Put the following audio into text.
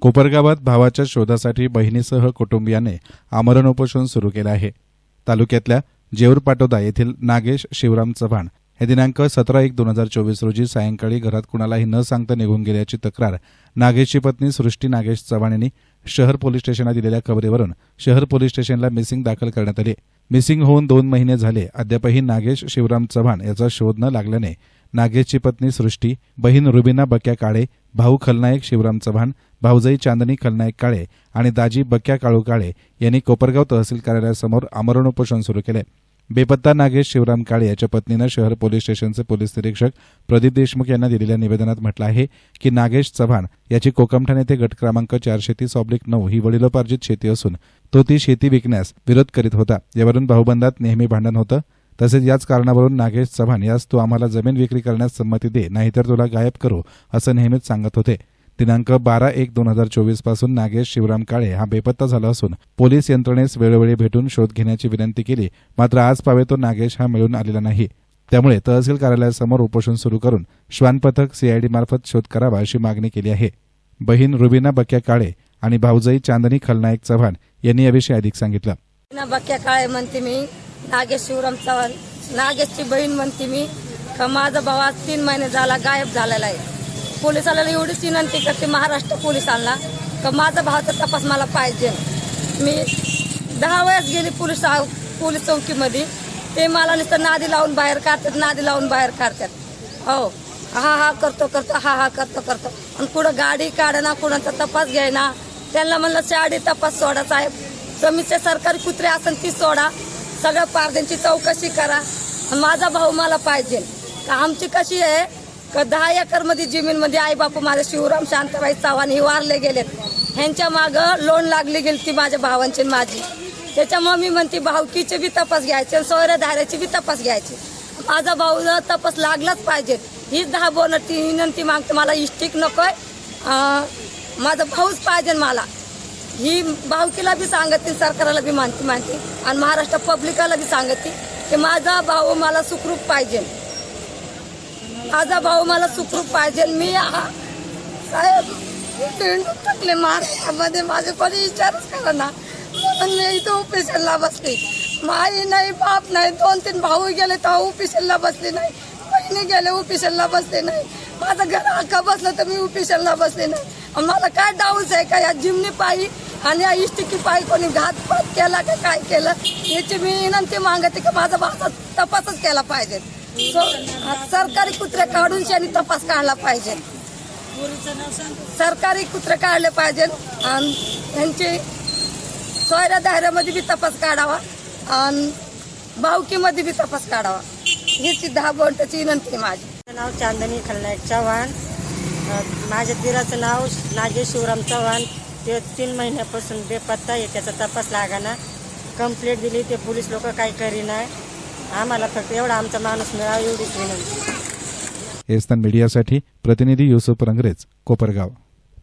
कोपरगावात भावाच्या शोधासाठी बहिणीसह कुटुंबियाने आमरण उपोषण सुरू केलं आहे. तालुक्यातल्या जेऊर पाटोदा येथील नागेश शिवराम चव्हाण हे दिनांक सतरा एक दोन हजार चोवीस रोजी सायंकाळी घरात कुणालाही न सांगता निघून गेल्याची तक्रार नागेशची पत्नी सृष्टी नागेश चव्हाण यांनी शहर पोलीस स्टेशनला दिलेल्या खबरीवरून शहर पोलीस स्टेशनला मिसिंग दाखल करण्यात आली. मिसिंग होऊन दोन महिने झाले. अद्यापही नागेश शिवराम चव्हाण याचा शोध न लागल्याने नागेशची पत्नी सृष्टी बहीण रुबिना बक्या काळे भाऊ खलनायक शिवराम चव्हाण भाऊजाई चांदणी खलनायक काळे आणि दाजी बक्या काळू काळे यांनी कोपरगाव तहसील कार्यालयासमोर आमरण उपोषण सुरू केले. बेपत्ता नागेश शिवराम काळे याच्या पत्नीनं शहर पोलीस स्टेशनचे पोलीस निरीक्षक प्रदीप देशमुख यांना दिलेल्या निवेदनात म्हटलं आहे की नागेश चव्हाण याची कोकमठाण येथे गट क्रमांक चारशे तीस ऑब्लिक नऊ ही वडिलोपार्जित शेती असून तो ती शेती विकण्यास विरोध करीत होता. यावरून भाऊबंदात नेहमी भांडण होतं. तसेच याच कारणावरून नागेश चव्हाण यास तू आम्हाला जमीन विक्री करण्यास संमती दे नाहीतर तुला गायब करू असं नेहमीच सांगत होते. दिनांक बारा एक दोन हजार चोवीसपासून नागेश शिवराम काळे हा बेपत्ता झाला असून पोलीस यंत्रणेस वेळोवेळी भेटून शोध घेण्याची विनंती केली मात्र आज पावे तो नागेश हा मिळून आलेला नाही. त्यामुळे तहसील कार्यालयासमोर उपोषण सुरू करून श्वान पथक सीआयडी मार्फत शोध करावा अशी मागणी केली आहे. बहीण रुबिना बक्या काळे आणि भाऊजाई चांदनी खलनायक चव्हाण यांनी याविषयी अधिक सांगितलं. बक्या काळे म्हणते मी. नागेश शिवराम चव्हाण नागेशची बहीण म्हणते मी का माझा भाऊ आज तीन महिने झाला गायब झालेला आहे. पोलिसाला एवढीच विनंती करते महाराष्ट्र पोलिसांना का माझा भावाचा तपास मला पाहिजे. मी दहा वेळेस गेली पोलीस पोलीस चौकीमध्ये ते मला नुसतं नादी लावून बाहेर काढतात नादी लावून बाहेर काढतात. हो हा हा करतो करतो हा हा करतो करतो. आणि कुठं गाडी काढणं कुणाचा तपास घ्यायना त्यांना म्हणलं शाडी तपास सोडा साहेब. समितीचे सरकारी कुत्रे असेल ती सोडा. सगळ्या पारद्यांची चौकशी करा. आणि माझा भाऊ मला पाहिजे. का आमची कशी आहे? का दहा एकरमध्ये जमीनमध्ये आई बापू माझे शिवराम शांताबाई चव्हाण हे वारले गेलेत. ह्यांच्या मागं लोन लागली गेली ती माझ्या भावांची आणि माझी. त्याच्यामुळे मी म्हणते भावकीचे बी तपास घ्यायचे आणि सोयऱ्याधाऱ्याचे बी तपास घ्यायचे. माझा भाऊ तपास लागलाच पाहिजे. हीच दहा बोन ती विनंती मागते. मला इष्टिक नकोय. माझा भाऊच पाहिजे मला. ही भावकीला बी सांगते सरकाराला बी मानती मानते. आणि महाराष्ट्र पब्लिकाला बी सांगते की माझा भाऊ मला सुखरूप पाहिजे. माझा भाऊ मला सुखरूप पाहिजे. मी साहेब पेंडू टाकले महाराष्ट्रामध्ये. माझे कोणी विचारच करा ना म्हणून मी इथं उपेशनला बसले. माई नाही बाप नाही दोन तीन भाऊ गेले तर उपेशनला बसले नाही. बहिणी गेले उपेशनला बसले नाही. माझं घर अख्खा बसलं तर मी उपेशनला बसले नाही. आणि मला काय डाऊस आहे का? या जिमनी पायी आणि या इष्टिकी पाय कोणी घातपात केला का काय केलं याची मी विनंती मागते की माझा भाचा तपासच केला पाहिजे. सो- सरकारी कुत्रे काढून आणि तपास काढला पाहिजे. सरकारी कुत्रे काढले पाहिजे आणि त्यांची सोयऱ्या दायऱ्यामध्ये बी तपास काढावा आणि भावकीमध्ये बी तपास काढावा. हीची दहा बोंटाची विनंती माझी. नाव चांदनी खलनायक चव्हाण. माझ्या तिराचं नाव नागेश शिवराम चव्हाण. ते तीन महिन्यापासून बेपत्ता आहे त्याचा तपास लागाना. कंप्लेंट दिली ते पोलीस लोक काही करीना. आम्हाला फक्त एवढा आमचा माणूस मिळावा एवढीच विनंती. स्थान मीडियासाठी प्रतिनिधी युसुफ रंगरेज कोपरगाव.